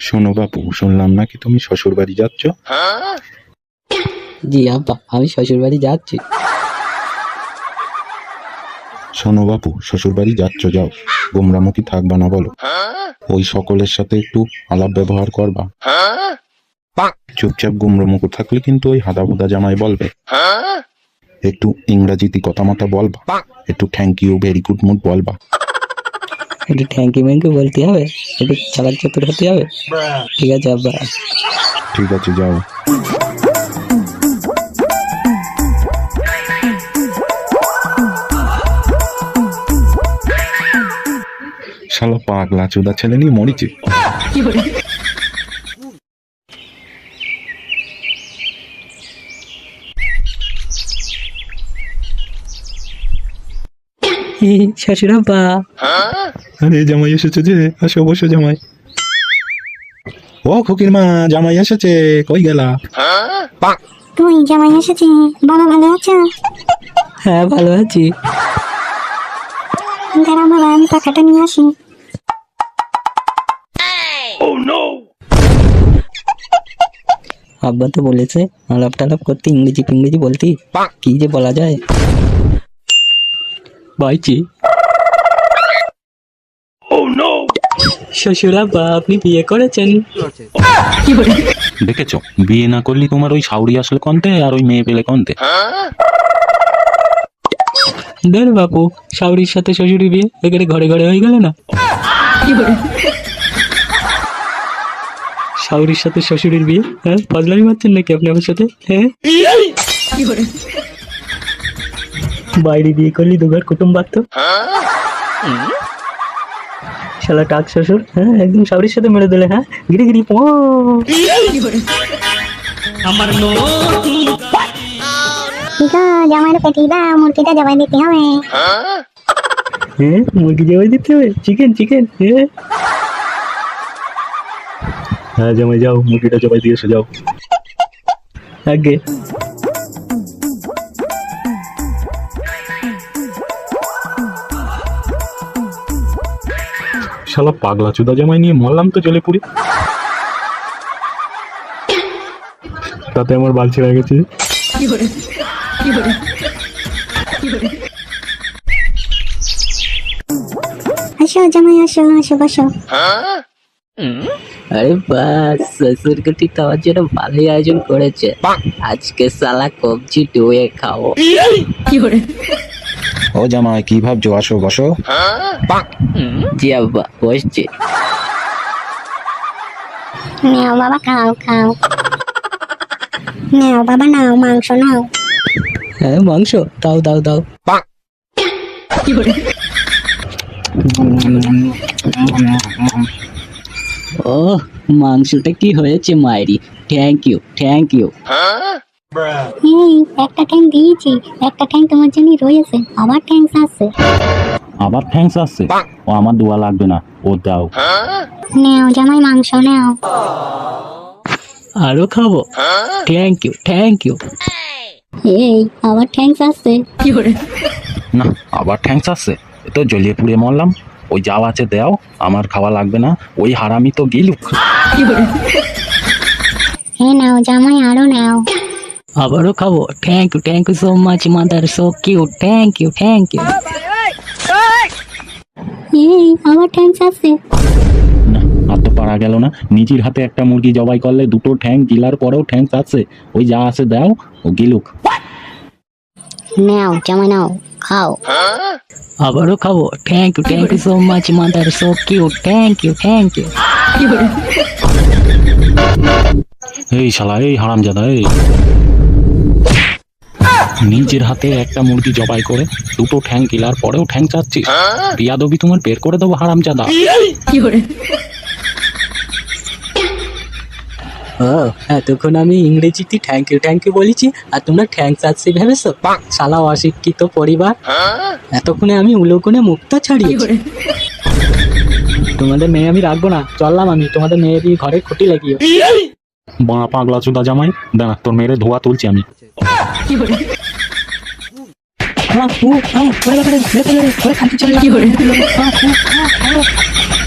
শোনো বাপু শুনলাম নাকি তুমি শ্বশুর বাড়ি যাচ্ছ? জি আব্বা আমি শ্বশুর বাড়ি যাচ্ছি। শোনো বাপু শ্বশুর বাড়ি যাচ্ছ যাও। গোমরামুখী থাকবা না বলো। ওই সকলের সাথে একটু আলাপ ব্যবহার করবা। চুপচাপ গুমরামুখ থাকলে কিন্তু ওই হাদা হুদা জামাই বলবে। একটু ইংরাজিতে কথা মতো বলবা। একটু thank you very good mood বলবা। একটু থ্যাংক ইউ ম্যাংক বলতে হবে একটু চালাক চতুর হতে হবে। ঠিক আছে আব্বা। ঠিক আছে যাও। শালা পাগলা চোদা ছেলে নিয়ে মরিছে। শ্বশুর আরে জামাই এসেছে যে আসো বসো জামাই। ও খুকির মা জামাই এসেছে কই গেলা? তুই জামাই এসেছি বাবা ভালো আছো? হ্যাঁ ভালো আছি। দাঁড়া বাবা আমি পাখাটা নিয়ে আসি। আব্বা তো বলেছে আলাপ টালাপ করতে ইংরেজি ফিংরেজি বলতি। কি যে বলা যায়। শ্বশুর আব্বা আপনি বিয়ে করেছেন। দেখেছ? বিয়ে না করলি তোমার ওই সাউরি আসলে কন্তে আর ওই মেয়ে পেলে কন্তে দেন বাপু শাউরির সাথে শ্বশুরি বিয়ে এখানে ঘরে ঘরে হয়ে গেল না? শাউরির সাথে শ্বশুরের বিয়ে হ্যাঁ? ফজলামি মারছেন নাকি আপনি আমার সাথে হ্যাঁ? বাইরে বিয়ে করলি দুঘর কুটুম বাড়তো শালা টাক শ্বশুর হ্যাঁ একদম শাউরির সাথে মেরে দিলে হ্যাঁ? গিরি গিরি পো। ঠিক জামাইয়ের পেটি দাও মূর্তিটা জবাই দিতে হবে। হ্যাঁ মুরগি জবাই দিতে হবে? চিকেন চিকেন হ্যাঁ? হ্যাঁ জামাই যাও মুরগিটা জবাই দিয়ে এসে যাও। আগে। শালা পাগলা চোদা জামাই নিয়ে মরলাম তো জলে পুড়ে তাতে আমার বাল ছেড়ে গেছে। আসো জামাই আসো আসো বসো। আরে বাস শ্বশুরকে ঠিক তোমার জন্য ভালোই আয়োজন করেছে। আজকে সালা কবজি ডুয়ে খাও ও জামাই কি ভাবছ? আসো বসো। জি আব্বা বসছে। নাও বাবা খাও খাও। নাও বাবা নাও মাংস নাও। হ্যাঁ মাংস। দাও দাও দাও। ও মাংসটা কি হয়েছে মায়েরি থ্যাংক ইউ থ্যাংক ইউ এই একটা ট্যাঙ্ক দিয়েছি। একটা ট্যাঙ্ক তোমার জন্য রয়েছে। আবার ট্যাঙ্ক আসছে আবার থ্যাঙ্কস আসছে ও আমার দোয়া লাগবে না। ও দাও। নাও জামাই মাংস নাও। আরও খাব? থ্যাংক ইউ থ্যাংক ইউ এই আবার ট্যাঙ্ক আসছে না আবার থ্যাঙ্কস আসছে এ তো জ্বলিয়ে পুড়ে মরলাম। ওই যাও আছে দেও। আমার খাওয়া লাগবে না। ওই হারামি তো গিলুক। হ্যাঁ নাও জামাই আরও নাও। আবারও খাব। Thank you thank you so much mother so cute thank you thank you এই আবার ট্যাঙ্ক আসছে না আর তো পারা গেল না। নিজের হাতে একটা মুরগি জবাই করলে দুটো ঠ্যাং গিলার পরেও ঠ্যাং আছে। ওই যা আছে দাও ও গিলুক। নাও জামাই নাও খাও। আবারও খাব। Thank you thank you so much mother so cute thank you thank you এই শালা এই হারামজাদা এই। নিজের হাতে একটা মুরগি জবাই করে দুটো ঠ্যাং কিলার পরেও ঠ্যাং চাচ্ছিস। বিয়াদবি তোমার বের করে দেবো হারামজাদা। ও এতক্ষণ আমি ইংরেজিতে থ্যাংক ইউ থ্যাংক ইউ বলেছি আর তোমরা থ্যাংকস আসছে ভেবেছো? শালা অশিক্ষিত পরিবার। এতক্ষণে আমি উলোকনে মুক্তা ছাড়িয়েছি। তোমাদের মেয়ে আমি রাখব না চললাম আমি তোমাদের মেয়ে দিয়ে ঘরে খুঁটি লাগিও বাঁ পাগলা চুদা জামাই দাঁড়া তোর মেরে ধোয়া তুলছি আমি। আহ, উ, আহ, ঘরে, ঘরে, ঘরে, ঘরে, ঘরে, ঘরে খানতে চলে গেলাম। আহ, উ, আহ, আহ।